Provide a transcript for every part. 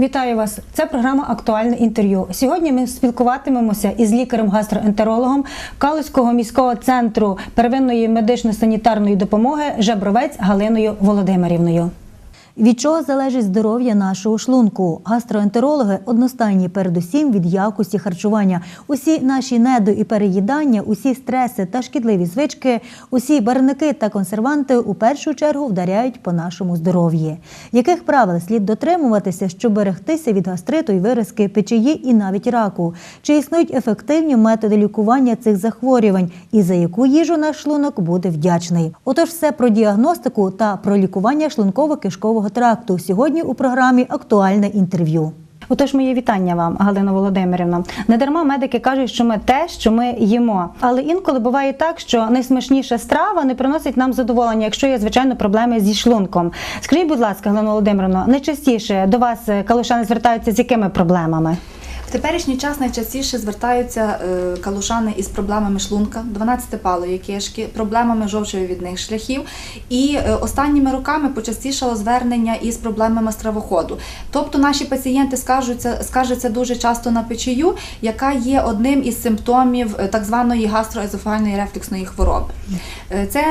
Вітаю вас! Це програма Актуальне інтерв'ю. Сьогодні ми спілкуватимемося із лікарем-гастроентерологом Калузького міського центру первинної медично-санітарної допомоги Жебровець Галиною Володимирівною. Від чого залежить здоров'я нашого шлунку? Гастроентерологи одностайні передусім від якості харчування. Усі наші недо і переїдання, усі стреси та шкідливі звички, усі барники та консерванти у першу чергу вдаряють по нашому здоров'ї. Яких правил слід дотримуватися, щоб берегтися від гастриту і виразки печії і навіть раку? Чи існують ефективні методи лікування цих захворювань і за яку їжу наш шлунок буде вдячний? Отож, все про діагностику та про лікування шлунково-кишкового тракту сьогодні у програмі Актуальне інтерв'ю. Отож, моє вітання вам, Галина Володимирівна. Недарма медики кажуть, що ми те, що ми їмо. Але інколи буває так, що найсмачніша страва не приносить нам задоволення, якщо є звичайно проблеми зі шлунком. Скажіть, будь ласка, Галина Володимирівна, найчастіше до вас е, калушани звертаються з якими проблемами? Теперішній час найчастіше звертаються е, калушани із проблемами шлунка, 12-палої кишки, проблемами жовчовивідних шляхів. І е, останніми роками почастішало звернення із проблемами стравоходу. Тобто наші пацієнти скаржаться дуже часто на печію, яка є одним із симптомів е, так званої гастроезофагальної рефлюксної хвороби. Це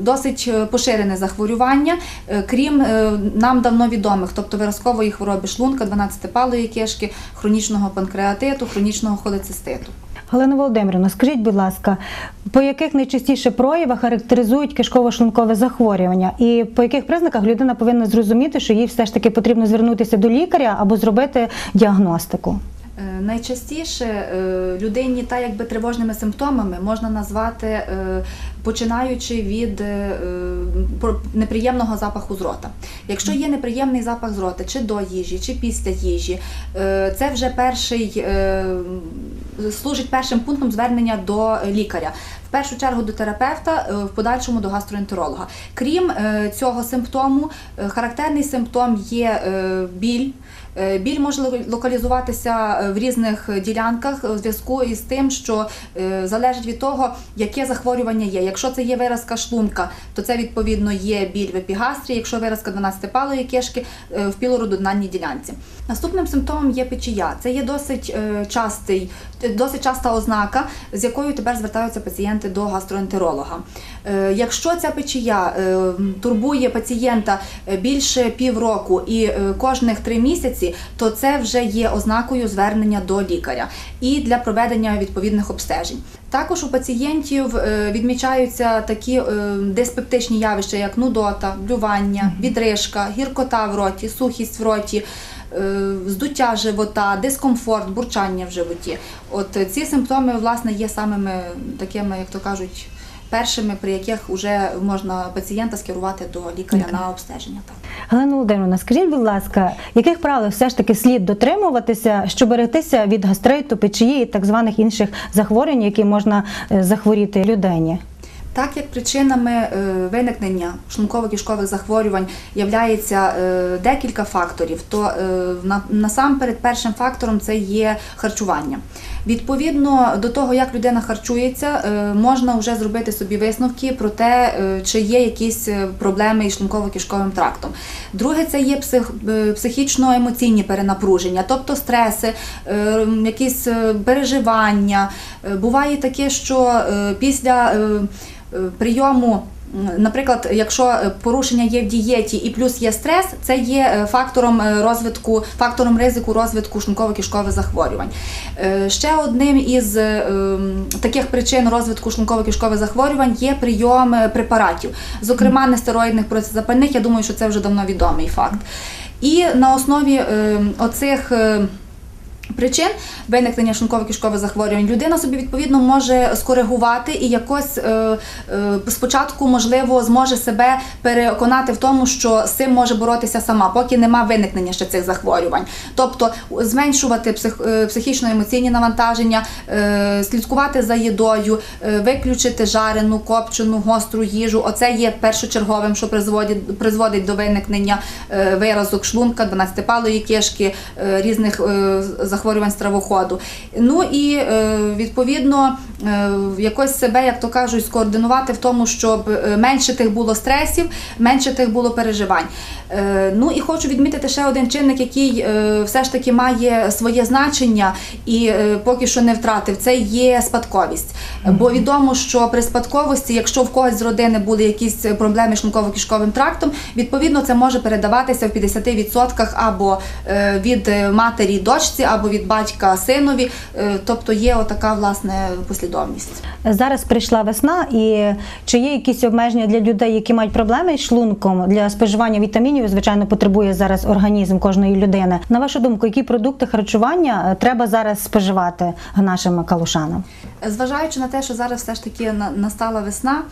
досить поширене захворювання, крім нам давно відомих, тобто виразкової хвороби шлунка, 12-палої кишки, хронічного панкреатиту, хронічного холециститу. Галина Володимирівна, скажіть, будь ласка, по яких найчастіше проявах характеризують кишково-шлункове захворювання, і по яких признаках людина повинна зрозуміти, що їй все ж таки потрібно звернутися до лікаря або зробити діагностику? Е, Найчастіше е, людині та якби тривожними симптомами можна назвати е, починаючи від е, про- неприємного запаху з рота. Якщо є неприємний запах з рота, чи до їжі, чи після їжі, е, це вже перший е, служить першим пунктом звернення до лікаря. В першу чергу до терапевта, е, в подальшому до гастроентеролога. Крім е, цього симптому, е, характерний симптом є біль. Біль може локалізуватися в різних ділянках у зв'язку із тим, що залежить від того, яке захворювання є. Якщо це є виразка шлунка, то це відповідно є біль в епігастрі, якщо виразка 12-палої кишки в пілородональній ділянці. Наступним симптомом є печія. Це є досить частий, досить часта ознака, з якою тепер звертаються пацієнти до гастроентеролога. Е, Якщо ця печія е, турбує пацієнта е, більше півроку і кожних три місяці, то це вже є ознакою звернення до лікаря і для проведення відповідних обстежень. Також у пацієнтів відмічаються такі диспептичні явища, як нудота, блювання, відрижка, гіркота в роті, сухість в роті. Е, Здуття живота, дискомфорт, бурчання в животі. От е, ці симптоми, власне, є самими такими, як то кажуть, першими, при яких вже можна пацієнта скерувати до лікаря на обстеження. Галина Володимирівна, скажіть, будь ласка, яких правил все ж таки слід дотримуватися, щоб берегтися від гастриту, печії і так званих інших захворювань, які можна е, захворіти людині? Так як причинами е, виникнення шлунково-кишкових захворювань являється е, декілька факторів, то е, насамперед першим фактором це є харчування. Відповідно до того, як людина харчується, е, можна вже зробити собі висновки про те, е, чи є якісь е, проблеми із шлунково-кишковим трактом. Друге, це є псих, психічно-емоційні перенапруження, тобто стреси, якісь переживання. Буває таке, що після прийому. Наприклад, якщо е, порушення є в дієті і плюс є стрес, це є е, фактором е, розвитку, фактором ризику розвитку шлунково-кишкових захворювань. Ще одним із таких причин розвитку шлунково-кишкових захворювань є прийом препаратів, зокрема нестероїдних протизапальних. Я думаю, що це вже давно відомий факт. І на основі оцих причин виникнення шлунково-кишкових захворювань людина собі відповідно може скоригувати і якось е, е, спочатку можливо зможе себе переконати в тому, що з цим може боротися сама, поки нема виникнення ще цих захворювань. Тобто зменшувати псих, е, психічно-емоційні навантаження, е, слідкувати за їдою, е, виключити жарену, копчену, гостру їжу. Оце є першочерговим, що призводить, призводить до виникнення е, виразок шлунка, 12-палої кишки, е, різних е, захворювань стравоходу. Ну і е, відповідно е, якось себе, як то кажуть, скоординувати в тому, щоб е, менше тих було стресів, менше тих було переживань. Ну і хочу відмітити ще один чинник, який все ж таки має своє значення і поки що не втратив. Це є спадковість. Бо відомо, що при спадковості, якщо в когось з родини були якісь проблеми з шлунково-кишковим трактом, відповідно це може передаватися в 50% або від матері дочці, або від батька синові. Е, Тобто є отака власне послідовність. Зараз прийшла весна, і чи є якісь обмеження для людей, які мають проблеми з шлунком для споживання вітамінів? Звичайно, потребує зараз організм кожної людини. На вашу думку, які продукти харчування е, треба зараз споживати нашим калушанам? Зважаючи на те, що зараз все ж таки на- настала весна,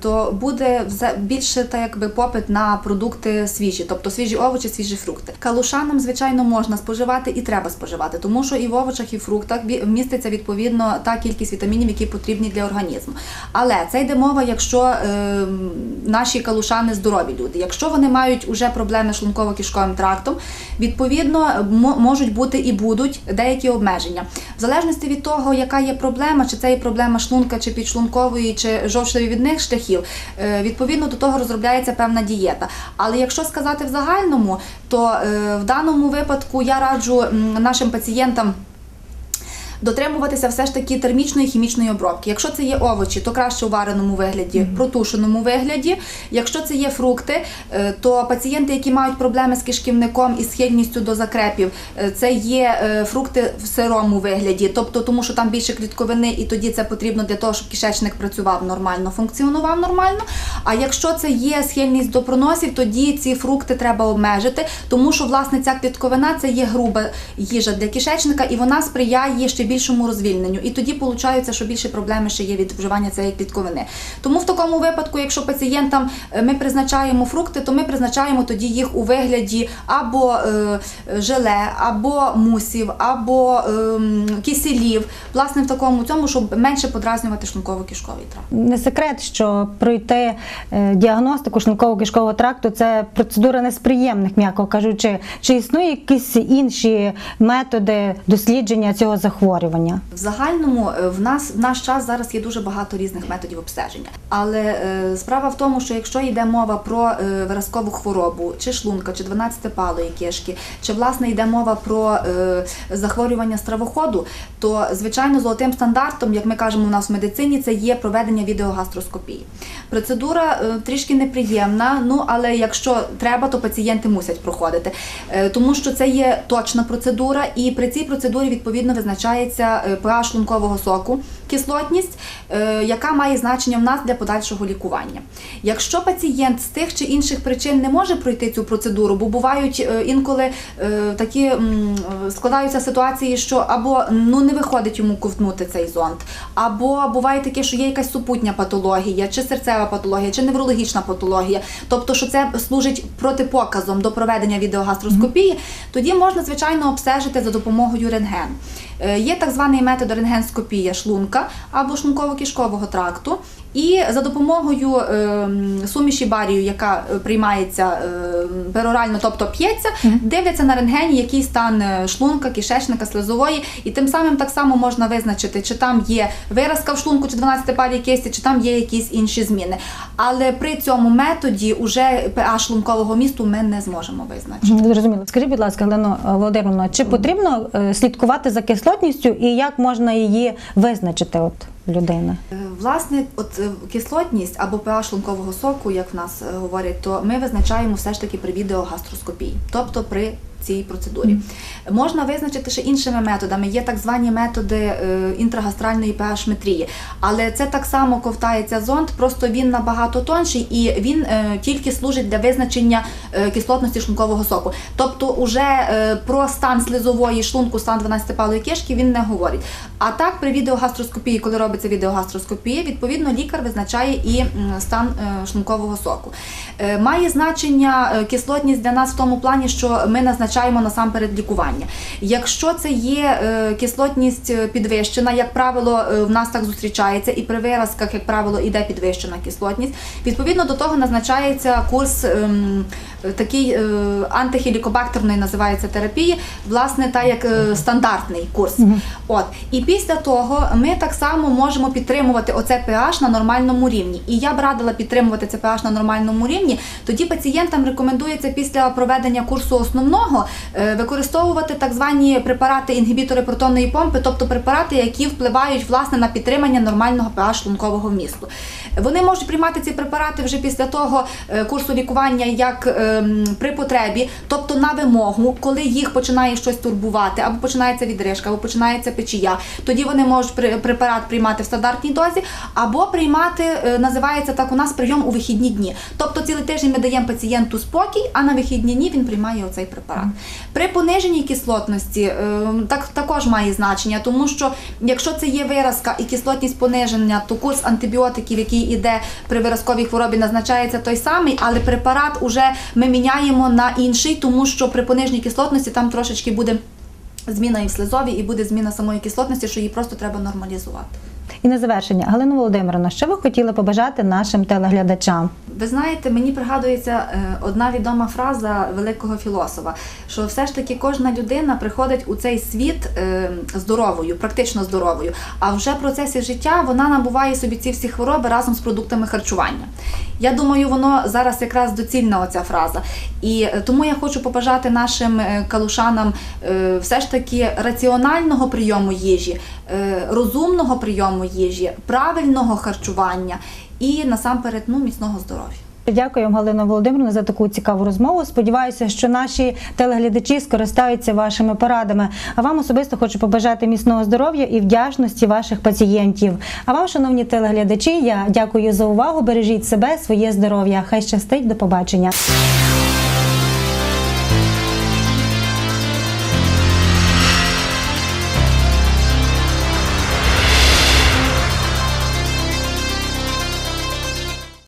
то буде більше та якби попит на продукти свіжі, тобто свіжі овочі, свіжі фрукти. Калушанам, звичайно, можна споживати і треба споживати, тому що і в овочах, і в фруктах міститься відповідно та кількість вітамінів, які потрібні для організму. Але це йде мова, якщо е, наші калушани здорові люди. Якщо вони мають уже проблеми з шлунково-кишковим трактом, відповідно мо- можуть бути і будуть деякі обмеження. В залежності від того, яка є проблема, чи це є проблема шлунка, чи підшлункової, чи жовчовідних шляхів, е, відповідно до того розробляється певна дієта. Але якщо сказати в загальному, то е, в даному випадку я раджу нашим пацієнтам. Дотримуватися все ж таки термічної хімічної обробки. Якщо це є овочі, то краще у вареному вигляді, протушеному вигляді. Якщо це є фрукти, е, то пацієнти, які мають проблеми з кишківником і схильністю до закрепів, е, це є е, фрукти в сирому вигляді, тобто тому, що там більше клітковини, і тоді це потрібно для того, щоб кишечник працював нормально, функціонував нормально. А якщо це є схильність до проносів, тоді ці фрукти треба обмежити, тому що власне ця клітковина це є груба їжа для кишечника, і вона сприяє ще більшому розвільненню. І тоді виходить, що більше проблеми ще є від вживання цієї клітковини. Тому в такому випадку, якщо пацієнтам е, ми призначаємо фрукти, то ми призначаємо тоді їх у вигляді або е, желе, або мусів, або ем, киселів. Власне, в такому цьому, щоб менше подразнювати шлунково-кишковий тракт. Не секрет, що пройти е, діагностику шлунково-кишкового тракту це процедура не з приємних, м'яко кажучи. Чи існує якісь інші методи дослідження цього захворювання? В загальному е, в нас в наш час зараз є дуже багато різних методів обстеження. Але е, справа в тому, що якщо йде мова про е, виразкову хворобу, чи шлунка, чи 12-палої кишки, чи власне йде мова про захворювання стравоходу, то звичайно золотим стандартом, як ми кажемо у нас в медицині, це є проведення відеогастроскопії. Процедура трішки неприємна, ну але якщо треба, то пацієнти мусять проходити, тому що це є точна процедура, і при цій процедурі відповідно визначається е, pH шлункового соку, кислотність, е, яка має значення в нас для подальшого лікування. Якщо пацієнт з тих чи інших причин не може пройти цю процедуру, бо бувають е, інколи е, такі е, складаються ситуації, що або ну не виходить йому ковтнути цей зонд, або буває таке, що є якась супутня патологія, чи серцева патологія, чи неврологічна патологія, тобто, що це служить протипоказом до проведення відеогастроскопії, тоді можна звичайно обстежити за допомогою рентгену. Е, Є так званий метод рентгенскопія шлунка або шлунково-кишкового тракту. І за допомогою е, суміші барію, яка е, приймається е, перорально, тобто п'ється, дивляться на рентгені, який стан е, шлунка, кишечника, слизової, і тим самим так само можна визначити, чи там є виразка в шлунку, чи 12 палій кисті, чи там є якісь інші зміни. Але при цьому методі уже pH шлункового місту ми не зможемо визначити. Зрозуміло. Скажіть, будь ласка, Галино е, Володимировна, чи потрібно е, слідкувати за кислотністю і як можна її визначити от людини? Е, Власне, от е, кислотність або pH шлункового соку, як в нас е, говорять, то ми визначаємо все ж таки при відеогастроскопії, тобто при цій процедурі. Можна визначити ще іншими методами. Є так звані методи е, інтрагастральної pH-метрії, але це так само ковтається зонд, просто він набагато тонший і він е, тільки служить для визначення е, кислотності шлункового соку. Тобто, уже про стан слизової шлунку, стан 12-палої кишки він не говорить. А так, при відеогастроскопії, коли робиться відеогастроскопія, відповідно лікар визначає і стан шлункового соку. Має значення кислотність для нас в тому плані, що ми назначаємо насамперед лікування. Якщо це є е, кислотність е, підвищена, як правило, е, в нас так зустрічається, і при виразках, як правило, іде підвищена кислотність. Відповідно до того назначається курс ем, такий антихелікобактерної називається терапії, власне, та як стандартний курс. От і після того ми так само можемо підтримувати оце pH на нормальному рівні. І я б радила підтримувати це pH на нормальному рівні. Тоді пацієнтам рекомендується після проведення курсу основного е, використовувати так звані препарати інгібітори протонної помпи, тобто препарати, які впливають власне на підтримання нормального pH шлункового вмісту. Вони можуть приймати ці препарати вже після того е, курсу лікування, як ем, при потребі, тобто на вимогу, коли їх починає щось турбувати, або починається відрижка, або починається печія. Тоді вони можуть препарат приймати в стандартній дозі, або приймати, е, називається так у нас прийом у вихідні дні. Тобто цілий тиждень ми даємо пацієнту спокій, а на вихідні дні він приймає оцей препарат. При пониженій кислотності е, так також має значення, тому що якщо це є виразка і кислотність пониження, то курс антибіотиків, який іде при виразковій хворобі, назначається той самий, але препарат уже ми міняємо на інший, тому що при пониженій кислотності там трошечки буде. Зміна і в слизовій, і буде зміна самої кислотності, що її просто треба нормалізувати. І на завершення, Галина Володимировна, що ви хотіли побажати нашим телеглядачам? Ви знаєте, мені пригадується е, одна відома фраза великого філософа, що все ж таки кожна людина приходить у цей світ е, здоровою, практично здоровою. А вже в процесі життя вона набуває собі ці всі хвороби разом з продуктами харчування. Я думаю, воно зараз якраз доцільна оця фраза. І е, тому я хочу побажати нашим калушанам все ж таки раціонального прийому їжі, розумного прийому їжі, правильного харчування і насамперед ну, міцного здоров'я. Дякую Галина Володимировна, за таку цікаву розмову. Сподіваюся, що наші телеглядачі скористаються вашими порадами. А вам особисто хочу побажати міцного здоров'я і вдячності ваших пацієнтів. А вам, шановні телеглядачі, я дякую за увагу. Бережіть себе, своє здоров'я. Хай щастить, до побачення.